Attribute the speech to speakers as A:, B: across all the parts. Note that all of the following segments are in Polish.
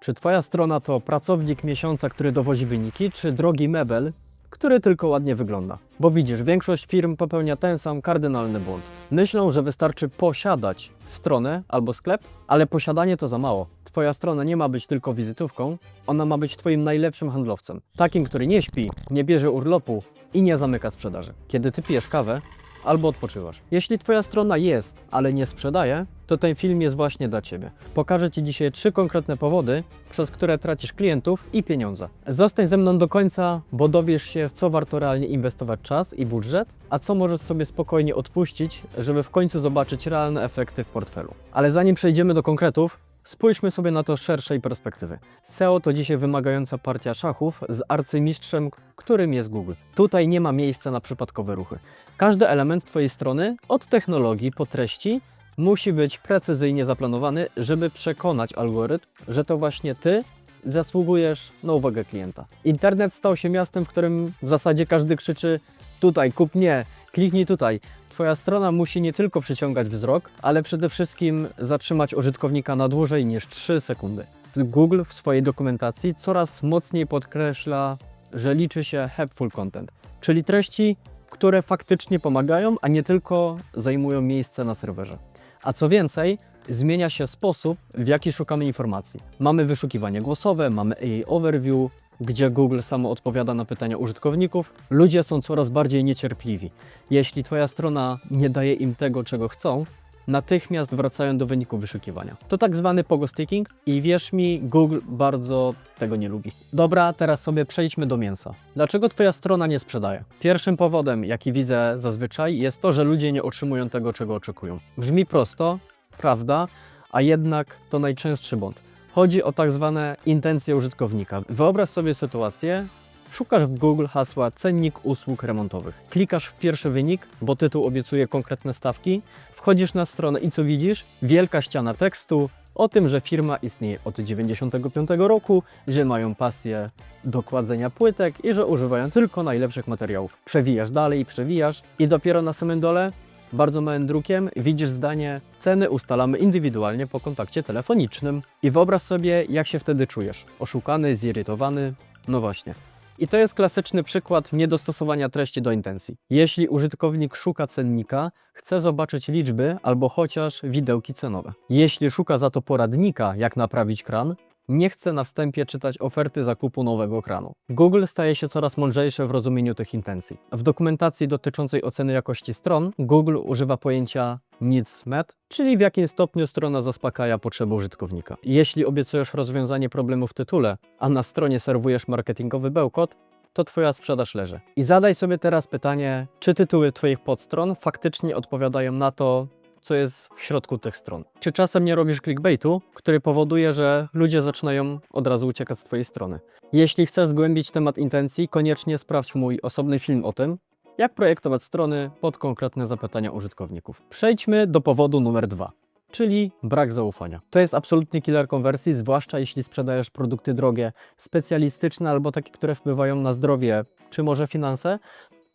A: Czy Twoja strona to pracownik miesiąca, który dowozi wyniki, czy drogi mebel, który tylko ładnie wygląda? Bo widzisz, większość firm popełnia ten sam kardynalny błąd. Myślą, że wystarczy posiadać stronę albo sklep, ale posiadanie to za mało. Twoja strona nie ma być tylko wizytówką, ona ma być Twoim najlepszym handlowcem. Takim, który nie śpi, nie bierze urlopu i nie zamyka sprzedaży. Kiedy Ty pijesz kawę, albo odpoczywasz. Jeśli Twoja strona jest, ale nie sprzedaje, to ten film jest właśnie dla Ciebie. Pokażę Ci dzisiaj trzy konkretne powody, przez które tracisz klientów i pieniądze. Zostań ze mną do końca, bo dowiesz się, w co warto realnie inwestować czas i budżet, a co możesz sobie spokojnie odpuścić, żeby w końcu zobaczyć realne efekty w portfelu. Ale zanim przejdziemy do konkretów, Spójrzmy sobie na to z szerszej perspektywy. SEO to dzisiaj wymagająca partia szachów z arcymistrzem, którym jest Google. Tutaj nie ma miejsca na przypadkowe ruchy. Każdy element Twojej strony, od technologii po treści, musi być precyzyjnie zaplanowany, żeby przekonać algorytm, że to właśnie Ty zasługujesz na uwagę klienta. Internet stał się miastem, w którym w zasadzie każdy krzyczy tutaj, kup nie, kliknij tutaj. Twoja strona musi nie tylko przyciągać wzrok, ale przede wszystkim zatrzymać użytkownika na dłużej niż 3 sekundy. Google w swojej dokumentacji coraz mocniej podkreśla, że liczy się helpful content, czyli treści, które faktycznie pomagają, a nie tylko zajmują miejsce na serwerze. A co więcej, zmienia się sposób, w jaki szukamy informacji. Mamy wyszukiwanie głosowe, mamy AI Overview, gdzie Google samo odpowiada na pytania użytkowników. Ludzie są coraz bardziej niecierpliwi. Jeśli Twoja strona nie daje im tego, czego chcą, natychmiast wracają do wyniku wyszukiwania. To tak zwany pogo sticking i wierz mi, Google bardzo tego nie lubi. Dobra, teraz sobie przejdźmy do mięsa. Dlaczego Twoja strona nie sprzedaje? Pierwszym powodem, jaki widzę zazwyczaj, jest to, że ludzie nie otrzymują tego, czego oczekują. Brzmi prosto, prawda, a jednak to najczęstszy błąd. Chodzi o tak zwane intencje użytkownika. Wyobraź sobie sytuację, Szukasz w Google hasła cennik usług remontowych. Klikasz w pierwszy wynik, bo tytuł obiecuje konkretne stawki. Wchodzisz na stronę i co widzisz? Wielka ściana tekstu o tym, że firma istnieje od 1995 roku, że mają pasję do kładzenia płytek i że używają tylko najlepszych materiałów. Przewijasz dalej, przewijasz i dopiero na samym dole bardzo małym drukiem widzisz zdanie ceny ustalamy indywidualnie po kontakcie telefonicznym. I wyobraź sobie, jak się wtedy czujesz. Oszukany, zirytowany. No właśnie. I to jest klasyczny przykład niedostosowania treści do intencji. Jeśli użytkownik szuka cennika, chce zobaczyć liczby albo chociaż widełki cenowe. Jeśli szuka za to poradnika, jak naprawić kran, nie chce na wstępie czytać oferty zakupu nowego kranu. Google staje się coraz mądrzejsze w rozumieniu tych intencji. W dokumentacji dotyczącej oceny jakości stron Google używa pojęcia needs met, czyli w jakim stopniu strona zaspokaja potrzeby użytkownika. Jeśli obiecujesz rozwiązanie problemu w tytule, a na stronie serwujesz marketingowy bełkot, to Twoja sprzedaż leży. I zadaj sobie teraz pytanie, czy tytuły Twoich podstron faktycznie odpowiadają na to, co jest w środku tych stron. Czy czasem nie robisz clickbaitu, który powoduje, że ludzie zaczynają od razu uciekać z Twojej strony? Jeśli chcesz zgłębić temat intencji, koniecznie sprawdź mój osobny film o tym, jak projektować strony pod konkretne zapytania użytkowników. Przejdźmy do powodu numer dwa. Czyli brak zaufania. To jest absolutnie killer konwersji, zwłaszcza jeśli sprzedajesz produkty drogie, specjalistyczne albo takie, które wpływają na zdrowie czy może finanse.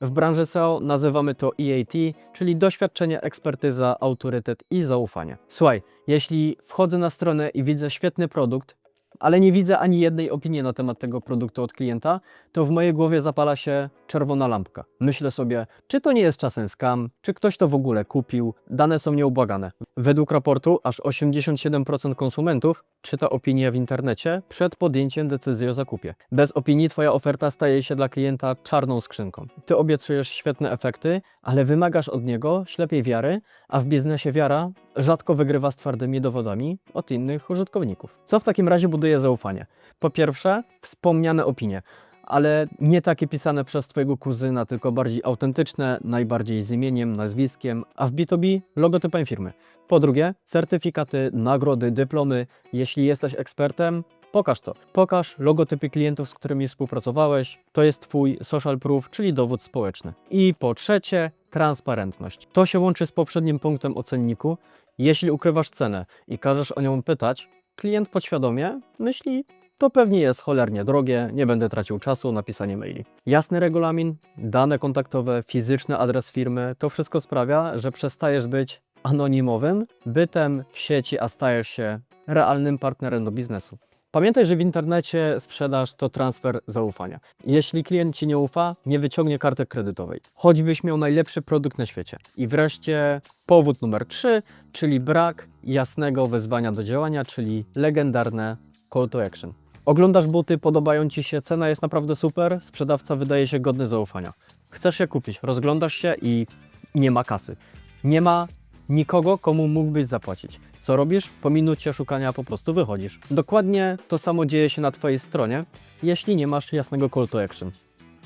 A: W branży SEO nazywamy to EAT, czyli doświadczenie, ekspertyza, autorytet i zaufanie. Słuchaj, jeśli wchodzę na stronę i widzę świetny produkt, ale nie widzę ani jednej opinii na temat tego produktu od klienta, to w mojej głowie zapala się czerwona lampka. Myślę sobie, czy to nie jest czasem scam, czy ktoś to w ogóle kupił, dane są nieubłagane. Według raportu aż 87% konsumentów czyta opinię w internecie przed podjęciem decyzji o zakupie. Bez opinii Twoja oferta staje się dla klienta czarną skrzynką. Ty obiecujesz świetne efekty, ale wymagasz od niego ślepej wiary, a w biznesie wiara rzadko wygrywa z twardymi dowodami od innych użytkowników. Co w takim razie buduje zaufanie? Po pierwsze, wspomniane opinie, ale nie takie pisane przez Twojego kuzyna, tylko bardziej autentyczne, najbardziej z imieniem, nazwiskiem, a w B2B logotypem firmy. Po drugie, certyfikaty, nagrody, dyplomy. Jeśli jesteś ekspertem, pokaż to. Pokaż logotypy klientów, z którymi współpracowałeś. To jest Twój social proof, czyli dowód społeczny. I po trzecie, transparentność. To się łączy z poprzednim punktem o cenniku. Jeśli ukrywasz cenę i każesz o nią pytać, klient podświadomie myśli, to pewnie jest cholernie drogie, nie będę tracił czasu na pisanie maili. Jasny regulamin, dane kontaktowe, fizyczny adres firmy, to wszystko sprawia, że przestajesz być anonimowym bytem w sieci, a stajesz się realnym partnerem do biznesu. Pamiętaj, że w internecie sprzedaż to transfer zaufania. Jeśli klient Ci nie ufa, nie wyciągnie karty kredytowej, choćbyś miał najlepszy produkt na świecie. I wreszcie powód numer 3, czyli brak jasnego wezwania do działania, czyli legendarne call to action. Oglądasz buty, podobają Ci się, cena jest naprawdę super, sprzedawca wydaje się godny zaufania. Chcesz je kupić, rozglądasz się i nie ma kasy. Nie ma nikogo, komu mógłbyś zapłacić. Co robisz? Po minucie szukania po prostu wychodzisz. Dokładnie to samo dzieje się na Twojej stronie, jeśli nie masz jasnego call to action.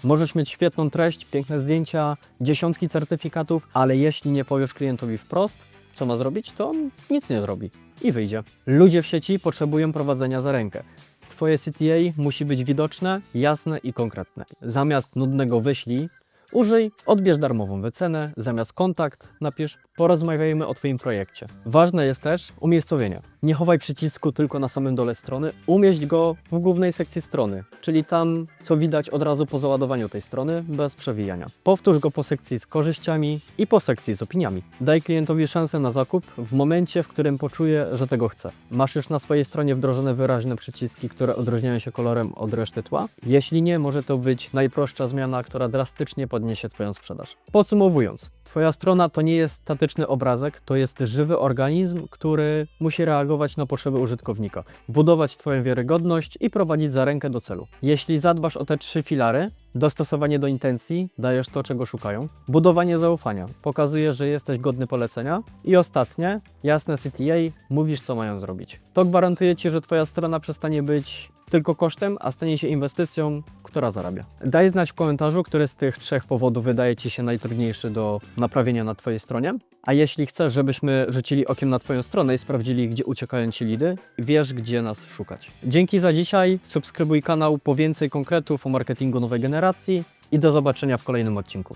A: Możesz mieć świetną treść, piękne zdjęcia, dziesiątki certyfikatów, ale jeśli nie powiesz klientowi wprost, co ma zrobić, to on nic nie zrobi i wyjdzie. Ludzie w sieci potrzebują prowadzenia za rękę. Twoje CTA musi być widoczne, jasne i konkretne. Zamiast nudnego wyślij, użyj, odbierz darmową wycenę, zamiast kontakt napisz porozmawiajmy o Twoim projekcie. Ważne jest też umiejscowienie. Nie chowaj przycisku tylko na samym dole strony, umieść go w głównej sekcji strony, czyli tam, co widać od razu po załadowaniu tej strony, bez przewijania. Powtórz go po sekcji z korzyściami i po sekcji z opiniami. Daj klientowi szansę na zakup w momencie, w którym poczuje, że tego chce. Masz już na swojej stronie wdrożone wyraźne przyciski, które odróżniają się kolorem od reszty tła? Jeśli nie, może to być najprostsza zmiana, która drastycznie podniesie Twoją sprzedaż. Podsumowując, Twoja strona to nie jest statyczny obrazek, to jest żywy organizm, który musi reagować na potrzeby użytkownika, budować Twoją wiarygodność i prowadzić za rękę do celu. Jeśli zadbasz o te trzy filary, dostosowanie do intencji, dajesz to, czego szukają, budowanie zaufania, pokazuje, że jesteś godny polecenia i ostatnie, jasne CTA, mówisz, co mają zrobić. To gwarantuje Ci, że Twoja strona przestanie być tylko kosztem, a stanie się inwestycją, która zarabia. Daj znać w komentarzu, który z tych trzech powodów wydaje Ci się najtrudniejszy do naprawienia na Twojej stronie. A jeśli chcesz, żebyśmy rzucili okiem na Twoją stronę i sprawdzili, gdzie uciekają Ci lidy, wiesz, gdzie nas szukać. Dzięki za dzisiaj, subskrybuj kanał po więcej konkretów o marketingu nowej generacji i do zobaczenia w kolejnym odcinku.